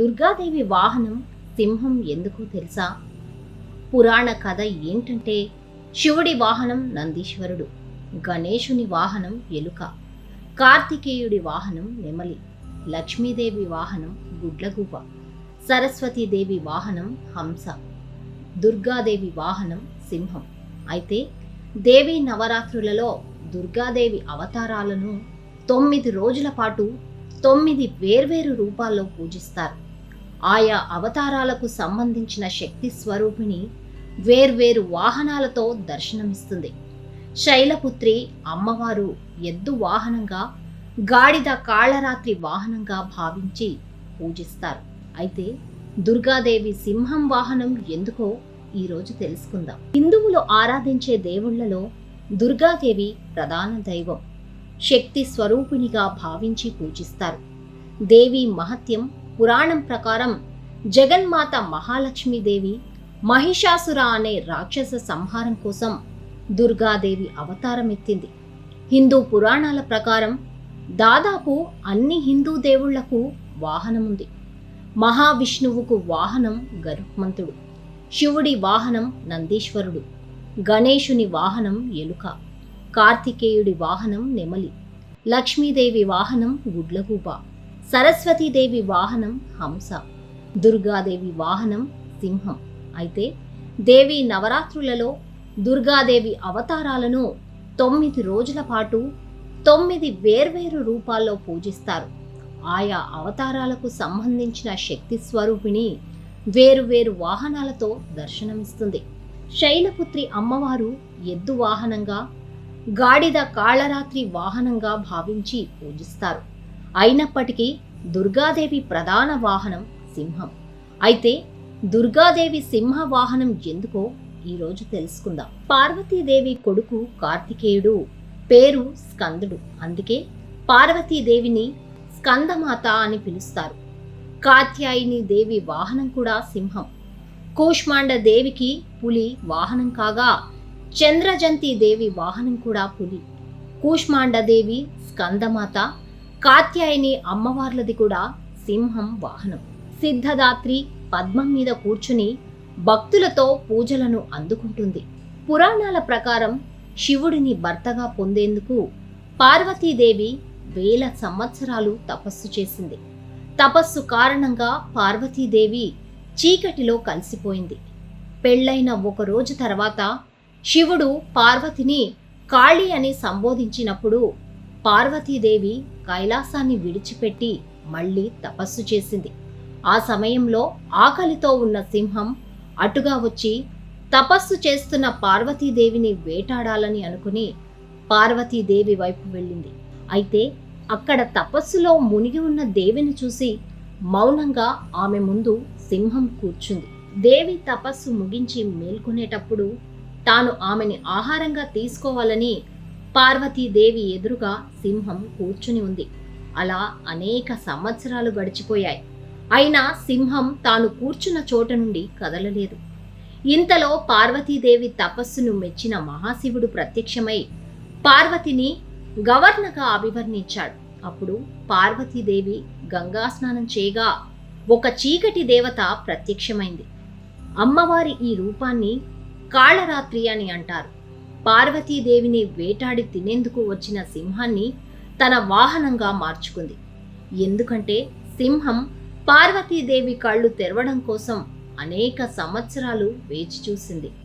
దుర్గాదేవి వాహనం సింహం ఎందుకో తెలుసా? పురాణ కథ ఏంటంటే శివుడి వాహనం నందీశ్వరుడు గణేశుని వాహనం ఎలుక కార్తికేయుడి వాహనం నెమలి లక్ష్మీదేవి వాహనం గుడ్లగూబ సరస్వతీదేవి వాహనం హంస దుర్గాదేవి వాహనం సింహం. అయితే దేవి నవరాత్రులలో దుర్గాదేవి అవతారాలను తొమ్మిది రోజుల పాటు తొమ్మిది వేర్వేరు రూపాల్లో పూజిస్తారు. ఆయా అవతారాలకు సంబంధించిన శక్తి స్వరూపిణి వేర్వేరు వాహనాలతో దర్శనమిస్తుంది. శైలపుత్రి అమ్మవారు ఎద్దు వాహనంగా గాడిద కాళరాత్రి వాహనంగా భావించి పూజిస్తారు. అయితే దుర్గాదేవి సింహం వాహనం ఎందుకో ఈరోజు తెలుసుకుందాం. హిందువులు ఆరాధించే దేవుళ్ళలో దుర్గాదేవి ప్రధాన దైవం. శక్తి స్వరూపిణిగా భావించి పూజిస్తారు. దేవి మహత్యం పురాణం ప్రకారం జగన్మాత మహాలక్ష్మీదేవి మహిషాసుర అనే రాక్షస సంహారం కోసం దుర్గాదేవి అవతారం ఎత్తింది హిందూ పురాణాల ప్రకారం దాదాపు అన్ని హిందూ దేవుళ్ళకు వాహనముంది. మహావిష్ణువుకు వాహనం గరుత్మంతుడు శివుడి వాహనం నందీశ్వరుడు గణేశుని వాహనం ఎలుక కార్తికేయుడి వాహనం నెమలి లక్ష్మీదేవి వాహనం గుడ్లగూబ సరస్వతీదేవి వాహనం హంస దుర్గాదేవి వాహనం సింహం. అయితే దేవి నవరాత్రులలో దుర్గాదేవి అవతారాలను తొమ్మిది రోజుల పాటు తొమ్మిది వేర్వేరు రూపాల్లో పూజిస్తారు. ఆయా అవతారాలకు సంబంధించిన శక్తి స్వరూపిణి వేరువేరు వాహనాలతో దర్శనమిస్తుంది. శైలపుత్రి అమ్మవారు ఎద్దు వాహనంగా గాడిద కాళరాత్రి వాహనంగా భావించి పూజిస్తారు. అయినప్పటికీ దుర్గాదేవి ప్రధాన వాహనం సింహం. అయితే దుర్గాదేవి సింహ వాహనం ఎందుకో ఈరోజు తెలుసుకుందాం. పార్వతీదేవి కొడుకు కార్తికేయుడు పేరు స్కందుడు. అందుకే పార్వతీదేవిని స్కందమాత అని పిలుస్తారు. కాత్యాయిని దేవి వాహనం కూడా సింహం. కూష్మాండ దేవికి పులి వాహనం కాగా చంద్రజంతి దేవి వాహనం కూడా పులి. కూష్మాండ దేవి స్కందమాత కాత్యాయిని అమ్మవార్లది కూడా సింహం వాహనం. సిద్ధదాత్రి పద్మం మీద కూర్చుని భక్తులతో పూజలను అందుకుంటుంది. పురాణాల ప్రకారం శివుడిని భర్తగా పొందేందుకు పార్వతీదేవి వేల సంవత్సరాలు తపస్సు చేసింది. తపస్సు కారణంగా పార్వతీదేవి చీకటిలో కలిసిపోయింది. పెళ్ళైన ఒక రోజు తర్వాత శివుడు పార్వతిని కాళీ అని సంబోధించినప్పుడు పార్వతీదేవి కైలాసాన్ని విడిచిపెట్టి మళ్ళీ తపస్సు చేసింది. ఆ సమయంలో ఆకలితో ఉన్న సింహం అటుగా వచ్చి తపస్సు చేస్తున్న పార్వతీదేవిని వేటాడాలని అనుకుని పార్వతీదేవి వైపు వెళ్ళింది. అయితే అక్కడ తపస్సులో మునిగి ఉన్న దేవిని చూసి మౌనంగా ఆమె ముందు సింహం కూర్చుంది. దేవి తపస్సు ముగించి మేల్కొనేటప్పుడు తాను ఆమెని ఆహారంగా తీసుకోవాలని పార్వతీదేవి ఎదురుగా సింహం కూర్చుని ఉంది. అలా అనేక సంవత్సరాలు గడిచిపోయాయి. అయినా సింహం తాను కూర్చున్న చోట నుండి కదలలేదు. ఇంతలో పార్వతీదేవి తపస్సును మెచ్చిన మహాశివుడు ప్రత్యక్షమై పార్వతిని గవర్నగా అభివర్ణించాడు. అప్పుడు పార్వతీదేవి గంగా స్నానం చేయగా ఒక చీకటి దేవత ప్రత్యక్షమైంది. అమ్మవారి ఈ రూపాన్ని కాళరాత్రి అని అంటారు. పార్వతీదేవిని వేటాడి తినేందుకు వచ్చిన సింహాన్ని తన వాహనంగా మార్చుకుంది. ఎందుకంటే సింహం పార్వతీదేవి కళ్ళు తెరవడం కోసం అనేక సంవత్సరాలు వేచి చూసింది.